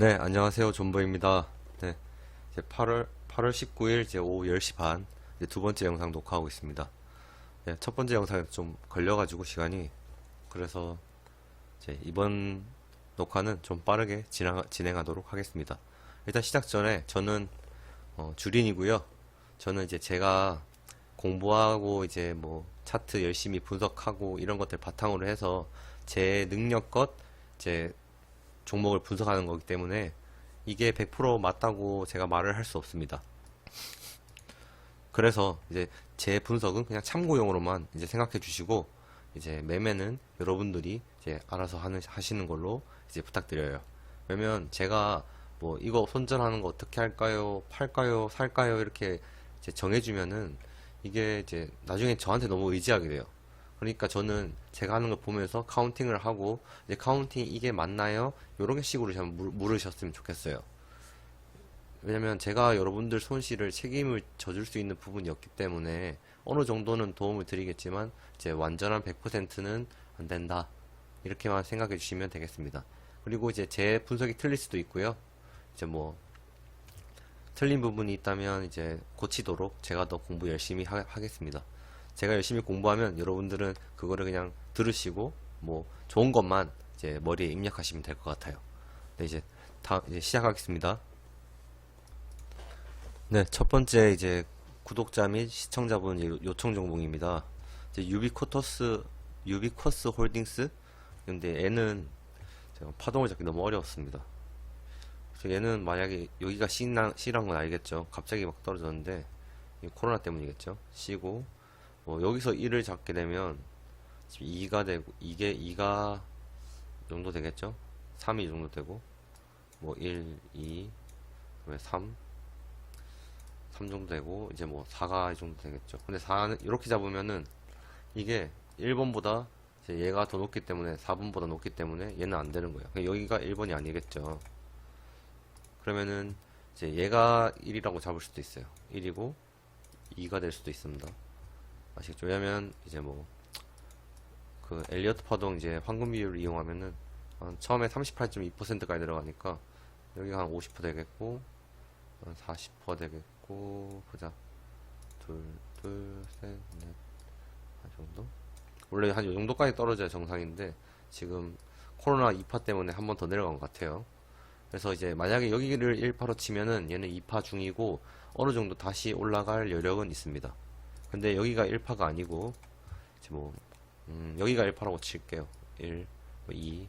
네, 안녕하세요. 존버입니다. 네, 이제 8월, 8월 19일 이제 오후 10시 반, 이제 두 번째 영상 녹화하고 있습니다. 네, 첫 번째 영상에 좀 걸려가지고 시간이, 그래서 이제 이번 녹화는 좀 빠르게 진행, 진행하도록 하겠습니다. 일단 시작 전에 저는 어, 주린이고요. 저는 이제 제가 공부하고 이제 뭐 차트 열심히 분석하고 이런 것들 바탕으로 해서 제 능력껏 이제 종목을 분석하는 거기 때문에 이게 100% 맞다고 제가 말을 할 수 없습니다. 그래서 이제 제 분석은 그냥 참고용으로만 이제 생각해 주시고 이제 매매는 여러분들이 이제 알아서 하는 하시는 걸로 이제 부탁드려요. 왜냐면 제가 뭐 이거 손절하는 거 어떻게 할까요? 팔까요? 살까요? 이렇게 정해주면은 이게 이제 나중에 저한테 너무 의지하게 돼요. 그러니까 저는 제가 하는 걸 보면서 카운팅을 하고 이제 카운팅 이게 맞나요? 요렇게 식으로 좀 물- 물으셨으면 좋겠어요. 왜냐면 제가 여러분들 손실을 책임을 져줄 수 있는 부분이었기 때문에 어느 정도는 도움을 드리겠지만 이제 완전한 100%는 안 된다. 이렇게만 생각해 주시면 되겠습니다. 그리고 이제 제 분석이 틀릴 수도 있고요. 이제 뭐 틀린 부분이 있다면 이제 고치도록 제가 더 공부 열심히 하, 하겠습니다. 제가 열심히 공부하면 여러분들은 그거를 그냥 들으시고 뭐 좋은 것만 이제 머리에 입력하시면 될 것 같아요. 네, 이제 다 이제 시작하겠습니다. 네, 첫 번째 이제 구독자 및 시청자분 요- 요청 정보입니다. 이제 유비코터스 유비코스 홀딩스 근데 얘는 파동을 잡기 너무 어려웠습니다. 얘는 만약에 여기가 C란, C란 건 알겠죠. 갑자기 막 떨어졌는데 이 코로나 때문이겠죠. C고 뭐 여기서 1을 잡게 되면 지금 2가 되고 이게 2가 정도 되겠죠. 3이 정도 되고 뭐 1, 2, 그다음에 3, 3 정도 되고 이제 뭐 4가 이 정도 되겠죠. 근데 4는 이렇게 잡으면은 이게 1번보다 이제 얘가 더 높기 때문에 4번보다 높기 때문에 얘는 안 되는 거예요. 여기가 1번이 아니겠죠. 그러면은 이제 얘가 1이라고 잡을 수도 있어요. 1이고 2가 될 수도 있습니다. 아시겠죠? 왜냐면 이제 뭐 그 엘리어트 파동 이제 황금 비율을 이용하면은 한 처음에 38.2%까지 들어가니까 여기가 한 50% 되겠고 한40% 되겠고 보자 둘, 둘, 셋, 넷, 한 정도? 원래 한 요 정도까지 떨어져야 정상인데 지금 코로나 2파 때문에 한 번 더 내려간 것 같아요. 그래서 이제 만약에 여기를 1파로 치면은 얘는 2파 중이고 어느 정도 다시 올라갈 여력은 있습니다. 근데 여기가 1파가 아니고 이제 뭐 음, 여기가 1파라고 칠게요. 1, 2,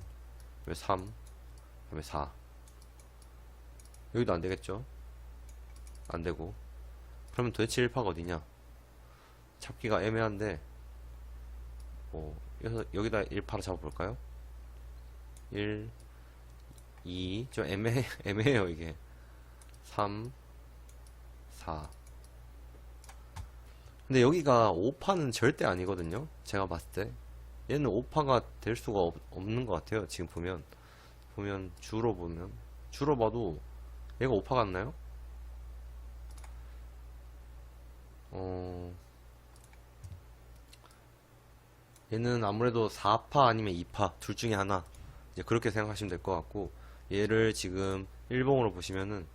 3, 그다음에 4. 여기도 안 되겠죠? 안 되고. 그러면 도대체 1파가 어디냐? 잡기가 애매한데 뭐 여기서 여기다 1파로 잡아볼까요? 1, 2, 좀 애매, 애매해요, 이게. 3, 4. 근데 여기가 5파는 절대 아니거든요? 제가 봤을 때. 얘는 5파가 될 수가 없, 없는 것 같아요, 지금 보면. 보면, 주로 보면. 주로 봐도, 얘가 5파 같나요? 어, 얘는 아무래도 4파 아니면 2파, 둘 중에 하나. 이제 그렇게 생각하시면 될 것 같고, 얘를 지금 일봉으로 보시면은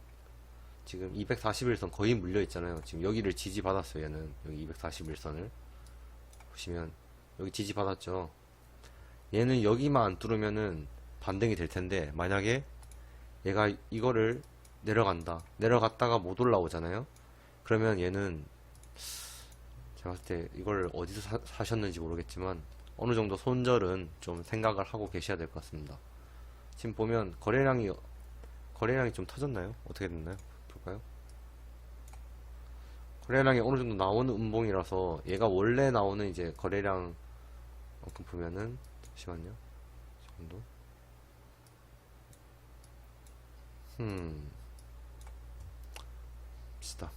지금 241선 거의 물려 있잖아요. 지금 여기를 지지 받았어요. 얘는 여기 241선을 보시면 여기 지지 받았죠. 얘는 여기만 안 뚫으면은 반등이 될 텐데 만약에 얘가 이거를 내려간다. 내려갔다가 못 올라오잖아요. 그러면 얘는 제가 봤을 때 이걸 어디서 사, 사셨는지 모르겠지만 어느 정도 손절은 좀 생각을 하고 계셔야 될 것 같습니다. 지금 보면 거래량이 거래량이 좀 터졌나요? 어떻게 됐나요? 볼까요? 거래량이 어느 정도 나오는 음봉이라서 얘가 원래 나오는 이제 거래량 만큼 보면은 잠시만요. 이 정도. 음. 봅시다.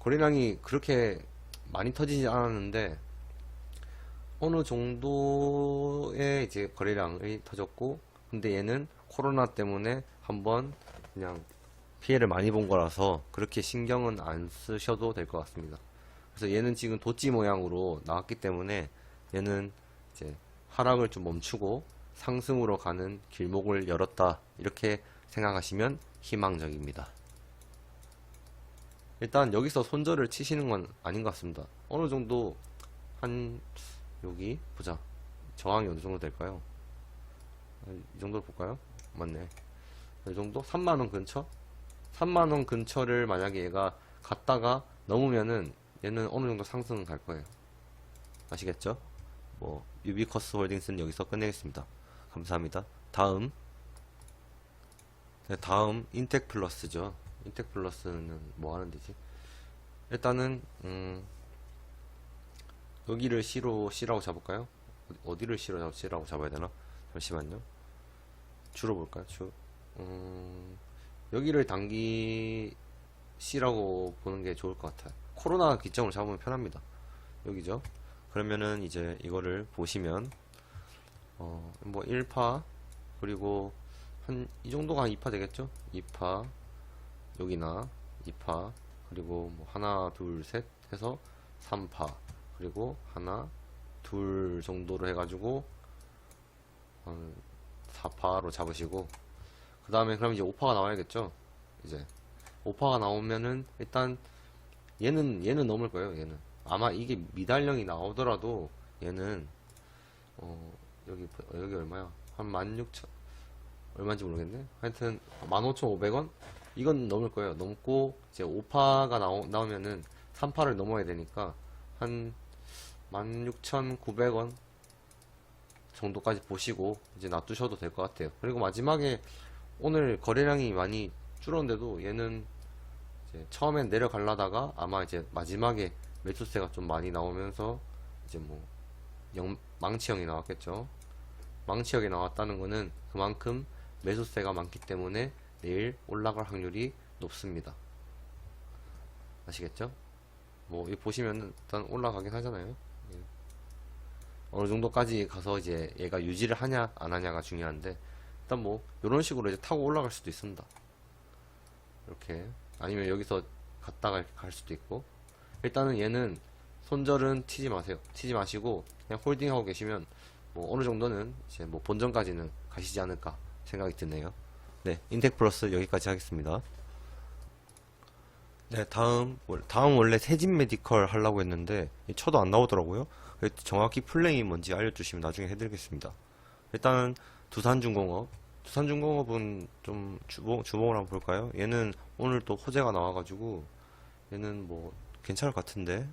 거래량이 그렇게 많이 터지지 않았는데 어느 정도의 이제 거래량이 터졌고 근데 얘는 코로나 때문에 한번 그냥 피해를 많이 본 거라서 그렇게 신경은 안 쓰셔도 될 것 같습니다. 그래서 얘는 지금 도찌 모양으로 나왔기 때문에 얘는 이제 하락을 좀 멈추고 상승으로 가는 길목을 열었다 이렇게 생각하시면 희망적입니다. 일단 여기서 손절을 치시는 건 아닌 것 같습니다. 어느 정도 한 여기 보자. 저항이 어느 정도 될까요? 이 정도로 볼까요? 맞네. 이 정도? 3만 원 근처? 3만원 근처를 만약에 얘가 갔다가 넘으면은 얘는 어느 정도 상승은 갈 거예요. 아시겠죠? 뭐, 유비커스 홀딩스는 여기서 끝내겠습니다. 감사합니다. 다음. 네, 다음, 인텍 플러스죠. 인텍 플러스는 뭐 하는 데지? 일단은, 음, 여기를 C로, C라고 잡을까요? 어디- 어디를 C로 잡, C라고 잡아야 되나? 잠시만요. 주로 볼까요? 주. 음, 여기를 단기 C라고 보는 게 좋을 것 같아요. 코로나 기점으로 잡으면 편합니다. 여기죠. 그러면은 이제 이거를 보시면, 어, 뭐 1파, 그리고 한, 이 정도가 한 2파 되겠죠? 2파, 여기나 2파, 그리고 뭐 하나, 둘, 셋 해서 3파, 그리고 하나, 둘 정도로 해가지고, 한 4파로 잡으시고, 그 다음에 그럼 이제 5파가 나와야겠죠? 이제 5파가 나오면은 일단 얘는 얘는 넘을 거예요. 얘는 아마 이게 미달령이 나오더라도 얘는 어 여기 여기 얼마야? 한 16,000 얼마인지 모르겠네. 하여튼 15,500원 이건 넘을 거예요. 넘고 이제 5파가 나오, 나오면은 3파를 넘어야 되니까 한 16,900원 정도까지 보시고 이제 놔두셔도 될 것 같아요. 그리고 마지막에 오늘 거래량이 많이 줄었는데도 얘는 처음엔 내려가려다가 아마 이제 마지막에 매수세가 좀 많이 나오면서 이제 뭐 영, 망치형이 나왔겠죠. 망치형이 나왔다는 거는 그만큼 매수세가 많기 때문에 내일 올라갈 확률이 높습니다. 아시겠죠? 뭐, 이 보시면은 일단 올라가긴 하잖아요. 예. 어느 정도까지 가서 이제 얘가 유지를 하냐, 안 하냐가 중요한데, 일단 뭐, 이런 식으로 이제 타고 올라갈 수도 있습니다. 이렇게. 아니면 여기서 갔다가 갈 수도 있고. 일단은 얘는 손절은 치지 마세요. 치지 마시고, 그냥 홀딩하고 계시면, 뭐, 어느 정도는 이제 뭐 본전까지는 가시지 않을까 생각이 드네요. 네, 인텍 플러스 여기까지 하겠습니다. 네, 다음, 월- 다음 원래 세진 메디컬 하려고 했는데, 이 쳐도 안 나오더라고요. 정확히 플레이 뭔지 알려주시면 나중에 해드리겠습니다. 일단은, 두산중공업. 두산중공업은 좀 주봉, 주봉을 한번 볼까요? 얘는 오늘 또 호재가 나와가지고, 얘는 뭐, 괜찮을 것 같은데,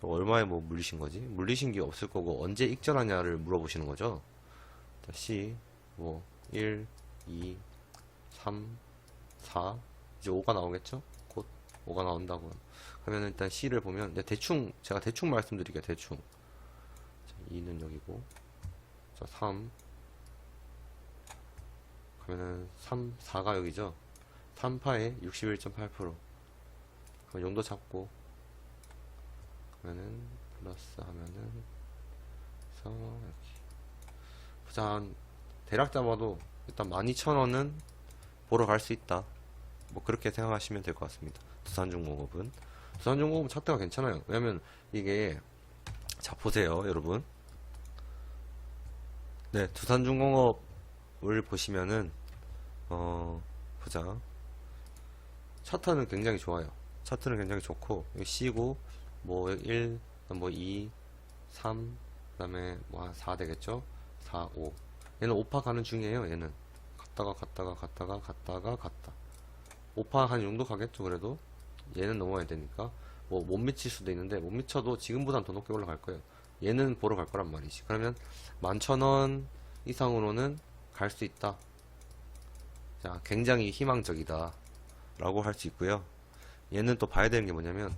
뭐 얼마에 뭐 물리신 거지? 물리신 게 없을 거고, 언제 익절하냐를 물어보시는 거죠? 다시, 뭐, 1, 2, 3, 4, 이제 5가 나오겠죠? 곧 5가 나온다고. 그러면 일단 C를 보면, 이제 대충, 제가 대충 말씀드릴게요, 대충. 자, 2는 여기고, 자, 3. 그러면은 3, 4가 여기죠? 3파에 61.8%. 그럼 용도 잡고, 그러면은, 플러스 하면은, 그래서, 이렇게. 보자, 한 대략 잡아도 일단 12,000원은 보러 갈 수 있다. 뭐 그렇게 생각하시면 될 것 같습니다. 두산중공업은 두산중공업 차트가 괜찮아요. 왜냐면 이게 자 보세요, 여러분. 네, 두산중공업을 보시면은 어 보자. 차트는 굉장히 좋아요. 차트는 굉장히 좋고 C고 뭐 1, 뭐 2, 3, 그 다음에 뭐한4 되겠죠? 4, 5. 얘는 5파 가는 중이에요. 얘는 갔다가 갔다가 갔다가 갔다가 갔다. 5파 한 정도 가겠죠. 그래도 얘는 넘어야 되니까 뭐 못 미칠 수도 있는데 못 미쳐도 지금보단 더 높게 올라갈 거예요. 얘는 보러 갈 거란 말이지. 그러면 11,000원 이상으로는 갈 수 있다. 자, 굉장히 희망적이다. 라고 할 수 있고요. 얘는 또 봐야 되는 게 뭐냐면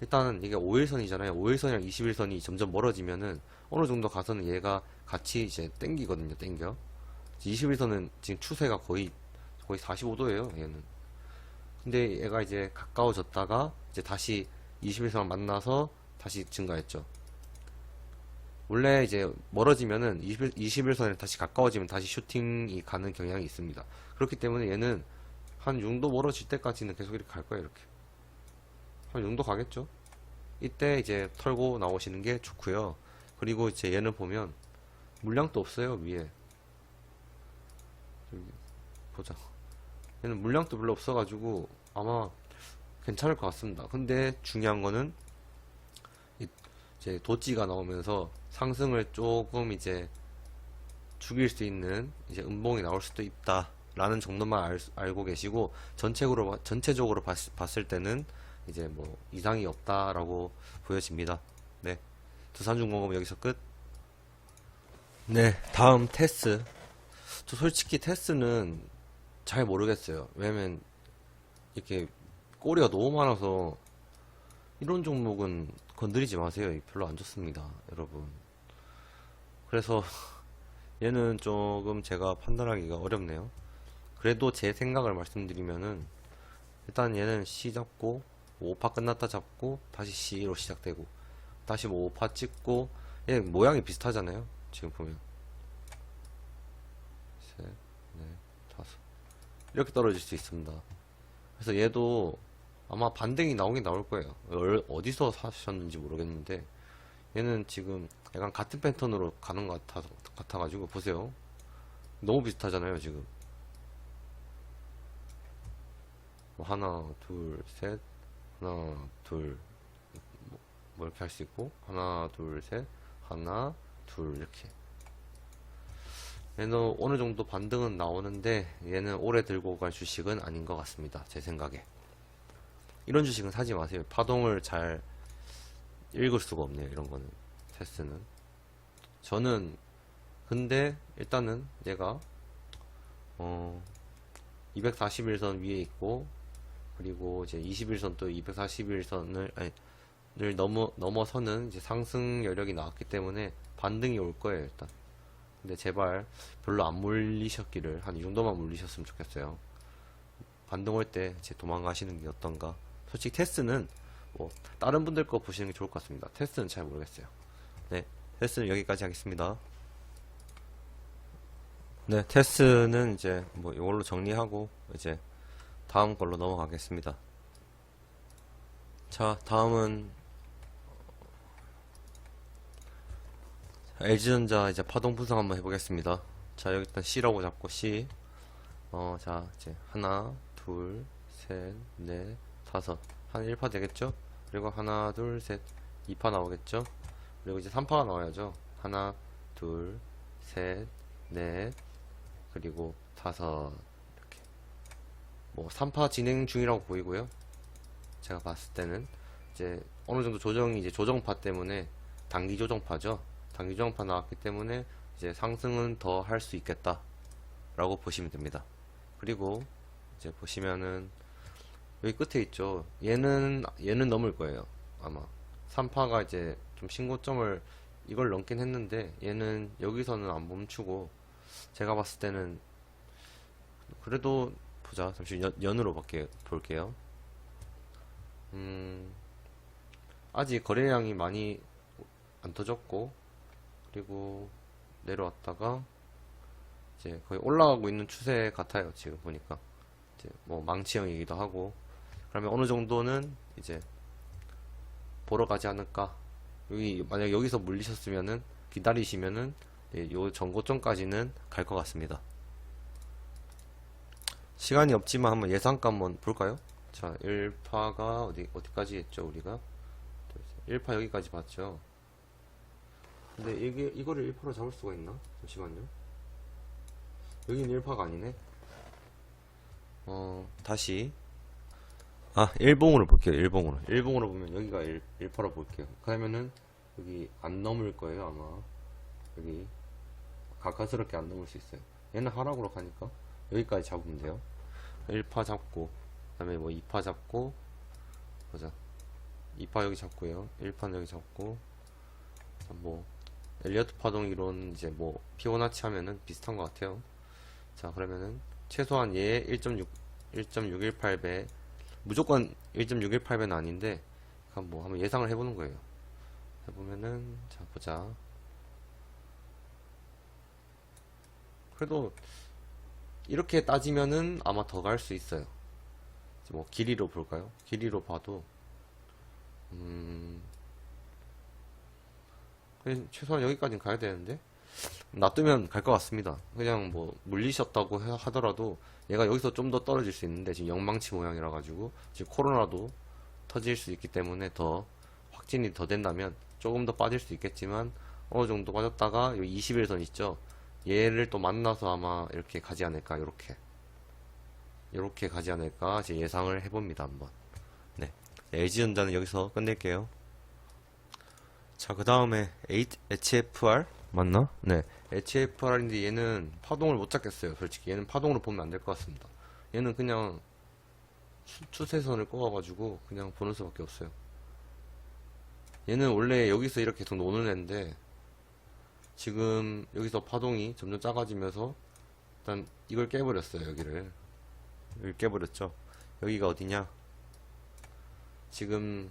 일단은 이게 5일선이잖아요. 5일선이랑 21선이 점점 멀어지면은 어느 정도 가서는 얘가 같이 이제 땡기거든요. 땡겨. 21선은 지금 추세가 거의 거의 45도예요. 얘는. 근데 얘가 이제 가까워졌다가 이제 다시 21선 만나서 다시 증가했죠. 원래 이제 멀어지면은 21, 21선에 다시 가까워지면 다시 슈팅이 가는 경향이 있습니다. 그렇기 때문에 얘는 한 6도 멀어질 때까지는 계속 이렇게 갈 거예요. 이렇게. 한 6도 가겠죠? 이때 이제 털고 나오시는 게 좋고요. 그리고 이제 얘는 보면 물량도 없어요 위에. 보자. 얘는 물량도 별로 없어가지고 아마 괜찮을 것 같습니다. 근데 중요한 거는 이- 이제 도찌가 나오면서 상승을 조금 이제 죽일 수 있는 이제 음봉이 나올 수도 있다 라는 정도만 알, 수- 알고 계시고 전체적으로 봐- 전체적으로 봤, 봤을 때는 이제 뭐 이상이 없다라고 보여집니다. 네, 두산중공업 여기서 끝. 네, 다음 테스. 저 솔직히 테스는 잘 모르겠어요. 왜냐면 이렇게 꼬리가 너무 많아서 이런 종목은 건드리지 마세요. 별로 안 좋습니다, 여러분. 그래서 얘는 조금 제가 판단하기가 어렵네요. 그래도 제 생각을 말씀드리면은 일단 얘는 C 잡고 5파 끝났다 잡고 다시 C로 시작되고 다시 뭐 5파 찍고 얘 모양이 비슷하잖아요. 지금 보면 셋, 이렇게 떨어질 수 있습니다. 그래서 얘도 아마 반등이 나오긴 나올 거예요. 얼- 어디서 사셨는지 모르겠는데 얘는 지금 약간 같은 패턴으로 가는 것 같아, 같아가지고 보세요. 너무 비슷하잖아요, 지금. 뭐 하나, 둘, 셋, 하나, 둘, 뭐, 뭐 이렇게 할 수 있고, 하나, 둘, 셋, 하나, 둘, 이렇게. 얘는 어느 정도 반등은 나오는데, 얘는 오래 들고 갈 주식은 아닌 것 같습니다. 제 생각에. 이런 주식은 사지 마세요. 파동을 잘 읽을 수가 없네요. 이런 거는. 테스트는. 저는, 근데, 일단은, 얘가, 어, 241선 위에 있고, 그리고 이제 21선 또 241선을, 아니, 를 넘어, 넘어서는 이제 상승 여력이 나왔기 때문에 반등이 올 거예요, 일단. 근데 제발 별로 안 물리셨기를, 한 이 정도만 물리셨으면 좋겠어요. 반등 올 때 이제 도망가시는 게 어떤가. 솔직히 테스트 는뭐 다른 분들 거 보시는 게 좋을 것 같습니다. 테스트는 잘 모르겠어요. 네, 테스트는 여기까지 하겠습니다. 네, 테스트는 이제 뭐 이걸로 정리하고 이제 다음 걸로 넘어가겠습니다. 자, 다음은 LG전자 이제 파동 분석 한번 해보겠습니다. 자, 여기 일단 C라고 잡고 C. 어, 자, 이제 하나, 둘, 셋, 넷, 다섯. 한 1파 되겠죠? 그리고 하나, 둘, 셋, 2파 나오겠죠? 그리고 이제 3파가 나와야죠. 하나, 둘, 셋, 넷, 그리고 다섯. 이렇게. 뭐, 3파 진행 중이라고 보이고요. 제가 봤을 때는 이제 어느 정도 조정이 이제 조정파 때문에 단기 조정파죠. 단기 조정파 나왔기 때문에 이제 상승은 더 할 수 있겠다. 라고 보시면 됩니다. 그리고 이제 보시면은 여기 끝에 있죠. 얘는 얘는 넘을 거예요. 아마 3파가 이제 좀 신고점을 이걸 넘긴 했는데 얘는 여기서는 안 멈추고 제가 봤을 때는 그래도 보자. 잠시 연, 연으로 볼게요. 볼게요. 음, 아직 거래량이 많이 안 터졌고 그리고 내려왔다가 이제 거의 올라가고 있는 추세 같아요. 지금 보니까 이제 뭐 망치형이기도 하고 그러면 어느 정도는 이제 보러 가지 않을까. 여기 만약 여기서 물리셨으면은 기다리시면은 예, 요 전고점까지는 갈 것 같습니다. 시간이 없지만 한번 예상가 한번 볼까요? 자, 1파가 어디 어디까지 했죠, 우리가? 1파 여기까지 봤죠. 근데 이게 이거를 1파로 잡을 수가 있나? 잠시만요. 여기는 1파가 아니네. 어, 다시. 아, 일봉으로 볼게요. 일봉으로. 일봉으로 보면 여기가 1, 1파로 볼게요. 그러면은 여기 안 넘을 거예요, 아마. 여기 가까스럽게 안 넘을 수 있어요. 얘는 하락으로 가니까 여기까지 잡으면 돼요. 1파 잡고 그 다음에 뭐 2파 잡고 보자 2파 여기 잡고요 1파 여기 잡고 뭐 엘리어트 파동 이론 이제 뭐 피보나치 하면은 비슷한 것 같아요 자 그러면은 최소한 얘 1.6 1.618배 무조건 1.618배는 아닌데 그럼 뭐 한번 예상을 해보는 거예요. 해보면은 자 보자. 그래도 이렇게 따지면은 아마 더 갈 수 있어요. 뭐 길이로 볼까요? 길이로 봐도. 음. 최소한 여기까지는 가야 되는데 놔두면 갈 것 같습니다. 그냥 뭐 물리셨다고 해- 하더라도 얘가 여기서 좀 더 떨어질 수 있는데 지금 영망치 모양이라 가지고 지금 코로나도 터질 수 있기 때문에 더 확진이 더 된다면 조금 더 빠질 수 있겠지만 어느 정도 빠졌다가 여기 21선 있죠. 얘를 또 만나서 아마 이렇게 가지 않을까 이렇게 이렇게 가지 않을까 제 예상을 해봅니다 한번. 네, LG전자는 여기서 끝낼게요. 자, 그 다음에 HFR 맞나? 네, HFR인데 얘는 파동을 못 잡겠어요. 솔직히 얘는 파동으로 보면 안 될 것 같습니다. 얘는 그냥 추- 추세선을 꼽아가지고 그냥 보는 수밖에 없어요. 얘는 원래 여기서 이렇게 계속 노는 애인데 지금 여기서 파동이 점점 작아지면서 일단 이걸 깨버렸어요. 여기를 여기 깨버렸죠. 여기가 어디냐? 지금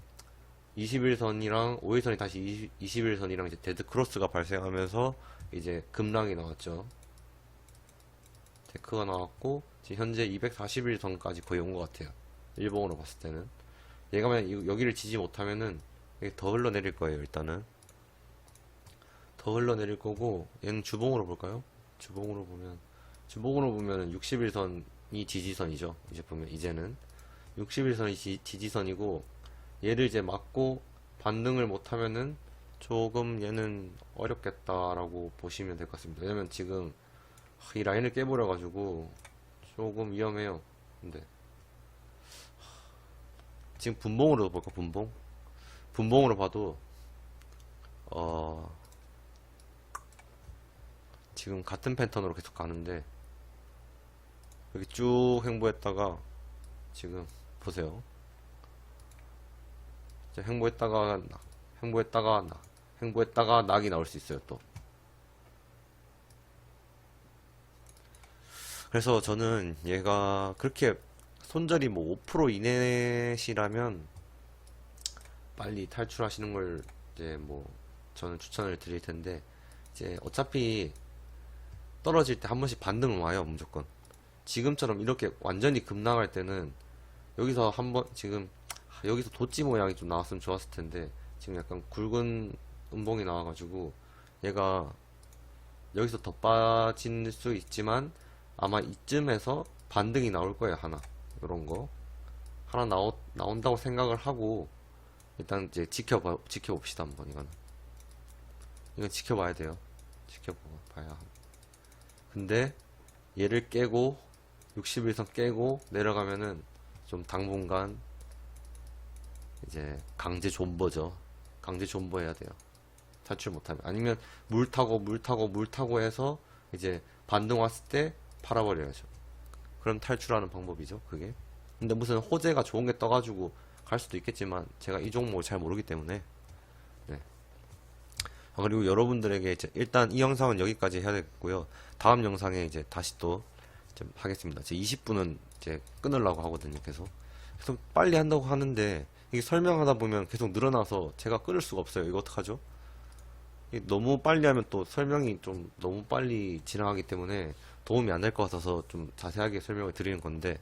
21선이랑 5일선이 다시 20, 21선이랑 이제 데드 크로스가 발생하면서 이제 급락이 나왔죠. 데크가 나왔고 지금 현재 241선까지 거의 온 것 같아요. 일봉으로 봤을 때는 얘가 만약 이- 여기를 지지 못하면은 더 흘러내릴 거예요. 일단은 더 흘러내릴 거고 얘는 주봉으로 볼까요? 주봉으로 보면 주봉으로 보면 61선이 지지선이죠. 이제 보면 이제는 61선이 지, 지지선이고 얘를 이제 맞고 반등을 못하면은 조금 얘는 어렵겠다라고 보시면 될 것 같습니다. 왜냐면 지금 이 라인을 깨버려가지고 조금 위험해요. 근데 지금 분봉으로 볼까 분봉? 분봉으로 봐도 어 지금 같은 패턴으로 계속 가는데 여기 쭉 행보했다가 지금 보세요. 행보했다가 낙, 행보했다가 낙, 행보했다가 낙이 나올 수 있어요 또. 그래서 저는 얘가 그렇게 손절이 뭐 5% 이내시라면 빨리 탈출하시는 걸 이제 뭐 저는 추천을 드릴 텐데 이제 어차피 떨어질 때 한 번씩 반등은 와요 무조건 지금처럼 이렇게 완전히 급락할 때는 여기서 한번 지금 아, 여기서 도치 모양이 좀 나왔으면 좋았을 텐데 지금 약간 굵은 음봉이 나와가지고 얘가 여기서 더 빠질 수 있지만 아마 이쯤에서 반등이 나올 거예요 하나. 이런 거. 하나 나오, 나온다고 생각을 하고 일단 이제 지켜봐 지켜봅시다 한번 이거는. 이건 지켜봐야 돼요. 지켜봐야 하고. 근데 얘를 깨고 61선 깨고 내려가면은 좀 당분간 이제 강제 존버죠. 강제 존버 해야 돼요. 탈출 못하면. 아니면 물 타고 물 타고 물 타고 해서 이제 반등 왔을 때 팔아버려야죠. 그럼 탈출하는 방법이죠. 그게. 근데 무슨 호재가 좋은 게 떠가지고 갈 수도 있겠지만 제가 이 종목을 잘 모르기 때문에 네. 아, 그리고 여러분들에게 이제 일단 이 영상은 여기까지 해야 되겠고요. 다음 영상에 이제 다시 또 좀 하겠습니다. 제 20분은 이제 끊으려고 하거든요. 계속. 계속 빨리 한다고 하는데 이게 설명하다 보면 계속 늘어나서 제가 끊을 수가 없어요. 이거 어떡하죠? 너무 빨리 하면 또 설명이 좀 너무 빨리 지나가기 때문에 도움이 안 될 것 같아서 좀 자세하게 설명을 드리는 건데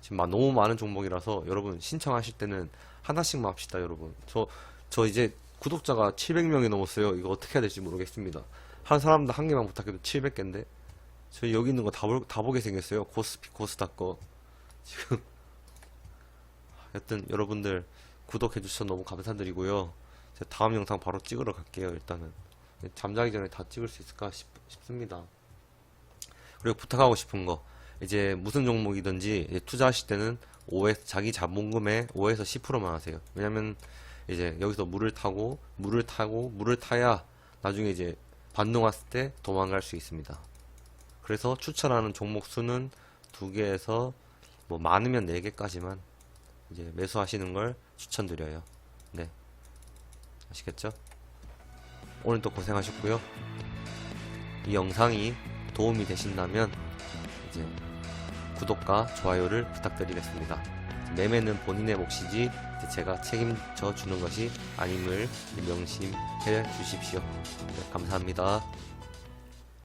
지금 막 너무 많은 종목이라서 여러분 신청하실 때는 하나씩만 합시다, 여러분. 저, 저 이제 구독자가 700명이 넘었어요. 이거 어떻게 해야 될지 모르겠습니다. 한 사람도 한 개만 부탁해도 700개인데 저 여기 있는 거 다 다 보게 생겼어요. 고스피, 고스타 거. 지금 여튼 여러분들 구독해 주셔서 너무 감사드리고요. 제 다음 영상 바로 찍으러 갈게요. 일단은 잠자기 전에 다 찍을 수 있을까 싶, 싶습니다. 그리고 부탁하고 싶은 거 이제 무슨 종목이든지 투자하실 때는 5에서 자기 자본금의 5에서 10%만 하세요. 왜냐면 이제 여기서 물을 타고 물을 타고 물을 타야 나중에 이제 반등 왔을 때 도망갈 수 있습니다. 그래서 추천하는 종목 수는 두 개에서 뭐 많으면 네 개까지만 이제 매수하시는 걸 추천드려요. 네. 아시겠죠? 오늘도 고생하셨고요. 이 영상이 도움이 되신다면 이제 구독과 좋아요를 부탁드리겠습니다. 매매는 본인의 몫이지 제가 책임져 주는 것이 아님을 명심해 주십시오. 네, 감사합니다.